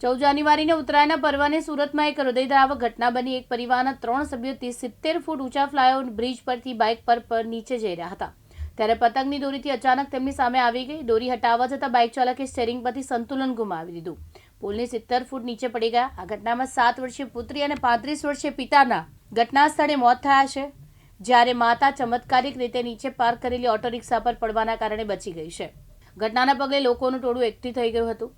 ચૌદ જાન્યુઆરીને ઉત્તરાયણના પર્વને સુરતમાં એક હૃદયદ્રાવક ઘટના બની. એક પરિવારના ત્રણ સભ્યો સિત્તેર ફૂટ ઊંચા ફ્લાયઓવર બ્રિજ પરથી બાઇક પર પર નીચે જઈ રહ્યા હતા. ત્યારે પતંગની દોરીથી અચાનક તેમની સામે આવી ગઈ. દોરી હટાવવા જતાં બાઇક ચાલકે સ્ટેરિંગ પરથી સંતુલન ગુમાવી દીધું. પુલની સિત્તેર ફૂટ નીચે પડી ગયા. આ ઘટનામાં સાત વર્ષીય પુત્રી અને પાંત્રીસ વર્ષીય પિતાના ઘટના સ્થળે મોત થયા છે, જ્યારે માતા ચમત્કારિક રીતે નીચે પાર્ક કરેલી ઓટો રિક્ષા પર પડવાના કારણે બચી ગઈ છે. ઘટનાના પગલે લોકોનું ટોળું એકઠી થઈ ગયું હતું.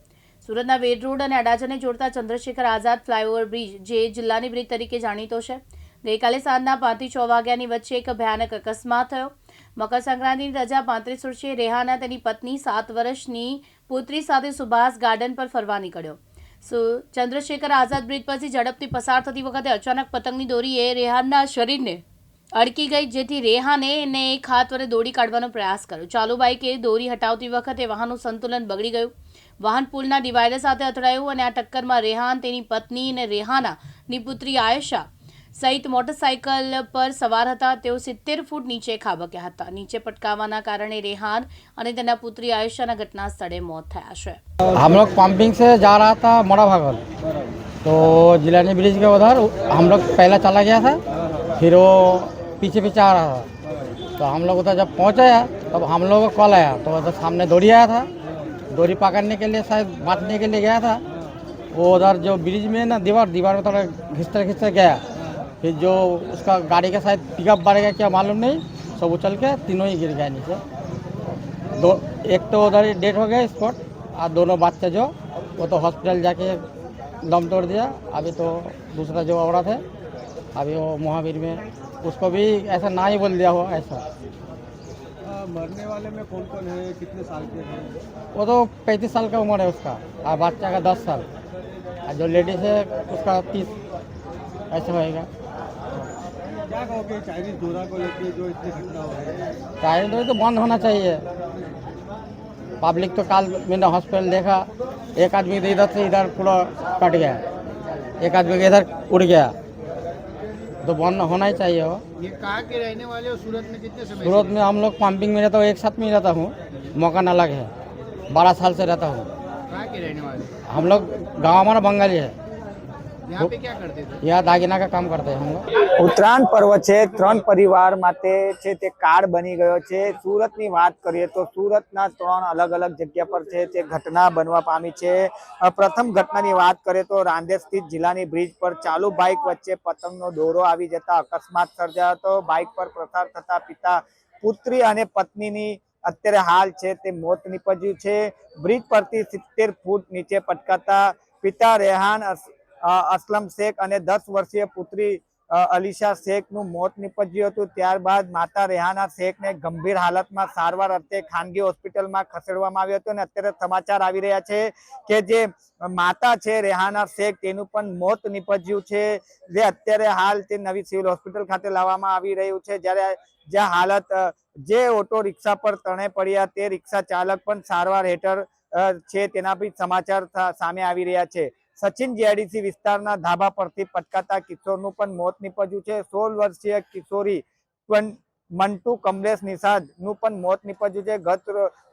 સુરતના વેડ રોડ અને અડાજાને જોડતા ચંદ્રશેખર આઝાદ ફ્લાયઓવર બ્રિજ જે જિલ્લાની બ્રિજ તરીકે જાણીતો છે. ગઈકાલે સાંજના પાંચથી છ વાગ્યાની વચ્ચે એક ભયાનક અકસ્માત થયો. મકર સંક્રાંતિની રજા પાંત્રીસ વર્ષીય રેહાના તેની પત્ની સાત વર્ષની પુત્રી સાથે સુભાષ ગાર્ડન પર ફરવા નીકળ્યો. સો, ચંદ્રશેખર આઝાદ બ્રિજ પરથી ઝડપથી પસાર થતી વખતે અચાનક પતંગની દોરીએ રેહાનના શરીરને અડકી ગઈ જેથી રેહાને એને એક હાથ વડે દોડી કાઢવાનો પ્રયાસ કર્યો ચાલુ બાઇકે દોરી હટાવતી વખતે વાહનનું સંતુલન બગડી ગયું વાહન પુલના ડિવાઈડર સાથે અથડાયું અને આ ટક્કરમાં રેહાન તેની પત્ની અને રેહાના ની પુત્રી આયશા સહિત મોટરસાયકલ પર સવાર હતા તેઓ સિત્તેર ફૂટ નીચે ખાબક્યા હતા નીચે પટકાવાના કારણે રેહાન અને તેના પુત્રી આયશાના ઘટના સ્થળે મોત થયા છે हम लोग पंपिंग से जा रहा था मोड़ा भागल तो जिलानी ब्रिज के उधर हम लोग पहला चला गया था फिर वो पीछे पीछे आ रहा था। तो हम लोग उधर जब पहुँचे तब हम लोग को कॉल आया। तो उधर सामने डोरी आया था। डोरी पकड़ने के लिए, शायद बांटने के लिए गया था। वो उधर जो ब्रिज में ना, दीवार दीवार में थोड़ा घिसते घिसते गया। फिर जो उसका गाड़ी का शायद पिकअप बढ़ गया क्या मालूम नहीं, सब उछल के तीनों ही गिर गया नीचे। दो, एक तो उधर ही डेट हो गया स्पॉट और दोनों बच्चे जो, वो तो हॉस्पिटल जाके दम तोड़ दिया। अभी तो दूसरा जो औरत है अभी वो महावीर में उसको भी ऐसा ना ही बोल दिया हो ऐसा। आ, मरने वाले में कौन कौन है? कितने साल के हैं? वो तो पैंतीस साल का उम्र है उसका और बच्चा का दस साल। और जो लेडीज़ है उसका तीस। ऐसा होएगा। क्या कहोगे चाइनीज़ डोरा को लेके जो इतनी घटना हो रही है? चाइनीज़ चाइल्ड तो बंद होना चाहिए। पब्लिक तो कल मैंने हॉस्पिटल देखा एक आदमी तो इधर से इधर पूरा कट गया। एक आदमी इधर उड़ गया। तो बंद होना ही चाहिए वो ये कहाँ के रहने वाले हो सूरत में कितने समय सूरत में हम लोग पंपिंग में रहता हूँ एक साथ में ही रहता हूँ मकान अलग है बारह साल से रहता हूँ कहाँ के रहने वाले हम लोग गाँव हमारा बंगाली है યા દાગીના કામ કરતા હું ઉત્તરાયણ પર્વ છે ત્રણ પરિવાર માટે છે તે કાર્ડ બની ગયો છે. સુરતની વાત કરીએ તો સુરતના ત્રણ અલગ અલગ જગ્યા પર છે તે ઘટના બનવા પામી છે. પ્રથમ ઘટનાની વાત કરીએ તો રાંદેર સ્થિત જિલ્લાની બ્રિજ પર ચાલુ બાઇક વચ્ચે પતંગનો દોરો આવી જતા અકસ્માત સર્જાયો હતો. બાઇક પર પ્રસાર થતા પિતા પુત્રી અને પત્નીની અત્યારે હાલ છે તે મોત નીપજ્યું છે. બ્રિજ પરથી સિત્તેર ફૂટ નીચે પટકાતા પિતા રેહાન અસલમ શેખ અને દસ વર્ષીય પુત્રી અલીશા શેખનું મોત નીપજ્યું હતું. ત્યારબાદ માતા રેહાના શેખને ગંભીર હાલતમાં સારવાર અર્થે ખાનગી હોસ્પિટલમાં ખસેડવામાં આવ્યો હતો અને અત્યારે સમાચાર આવી રહ્યા છે કે જે માતા છે રેહાના શેખ, તેનું પણ મોત નીપજ્યું છે. જે અત્યારે હાલ તે નવી સિવિલ હોસ્પિટલ ખાતે લાવવામાં આવી રહ્યું છે. જ્યારે જ્યાં હાલત જે ઓટો રિક્ષા પર તણે પડ્યા તે રિક્ષા ચાલક પણ સારવાર હેઠળ છે તેના બી સમાચાર સામે આવી રહ્યા છે. સચિન જીઆઈડીસી વિસ્તારના ધાબા પરથી પટકાતા કિશોરનું પણ મોત નીપજ્યું છે. સોળ વર્ષીય કિશોરી મંટુ કમલેશ નિષાદનું પણ મોત નીપજ્યું છે. ગત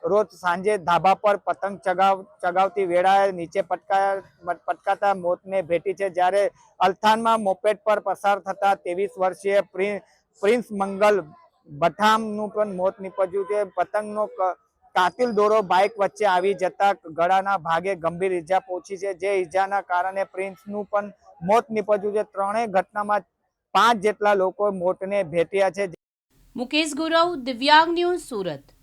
રોજ સાંજે ધાબા પર પતંગ ચગાવ, ચગાવતી વેળાએ નીચે પટકા પટકાતા મોતને ભેટી છે. જ્યારે અલથાનમાં મોપેટ પર પસાર થતા ત્રેવીસ વર્ષીય પ્રિ- પ્રિન્સ મંગલ ભઠામનું પણ મોત નીપજ્યું છે. પતંગનો કાતિલ દોરો બાઇક વચ્ચે આવી જતા ગળાના ભાગે ગંભીર ઈજા પહોંચી છે. જે ઈજાના કારણે પ્રિન્સનું પણ મોત નીપજ્યું છે. ત્રણેય ઘટનામાં પાંચ જેટલા લોકો મોતને ભેટ્યા છે. મુકેશ ગુરવ, દિવ્યાંગ ન્યૂઝ સુરત.